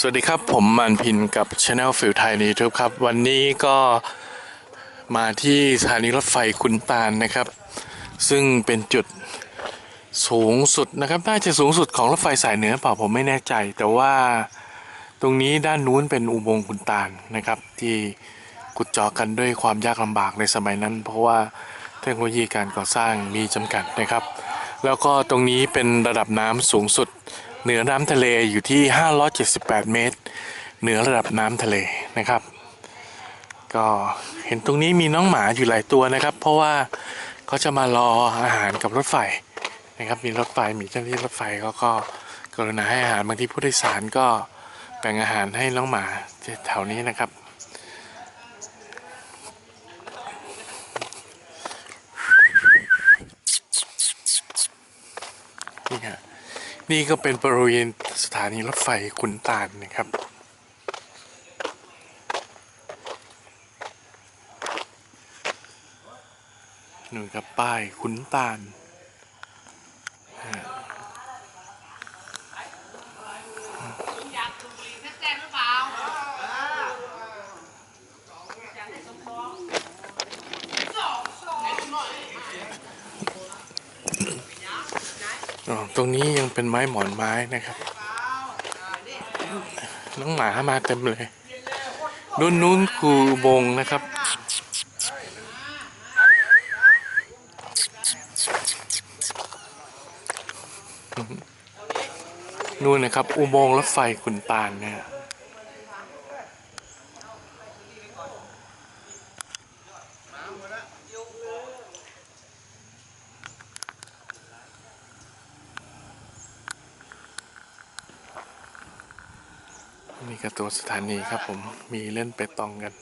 สวัสดีครับ ผมมันพินกับ Channel ฟิลไทยใน YouTube ครับ วันนี้ก็มาที่สถานีรถไฟคุนตาลนะครับ ซึ่งเป็นจุดสูงสุดนะครับ น่าจะสูงสุดของรถไฟสายเหนือเปล่าผมไม่แน่ใจ แต่ว่าตรงนี้ด้านนู้นเป็นอุโมงค์คุนตาลนะครับ ที่ขุดเจาะกันด้วยความยากลำบากในสมัยนั้น เพราะว่าเทคโนโลยีการก่อสร้างมีจำกัดนะครับ แล้วก็ตรงนี้เป็นระดับน้ำสูงสุด เหนือน้ำทะเลอยู่ที่ 578 เมตร เหนือระดับน้ำทะเลนะครับ ก็เห็นตรงนี้มีน้องหมาอยู่หลายตัวนะครับ เพราะว่าเขาจะมารออาหารกับรถไฟนะครับ มีรถไฟมีเจ้าหน้าที่รถไฟเขาก็กรุณาให้อาหารบางทีผู้โดยสารก็แบ่งอาหารให้น้องหมาแถวนี้นะครับนี่ฮะ นี่ก็เป็นบริเวณสถานีรถไฟขุนตาลนะครับหนึ่งกับป้ายขุนตาล ตรงนี้ยังเป็นไม้หมอนไม้นะครับ น้องหมามาเต็มเลยนู้นนู้นคือุโบงนะครับ นู่นนะครับ อุโมงค์รถไฟขุนตาลเนี่ย นี่ก็ตัวสถานีครับผมมีเล่นไปตองกัน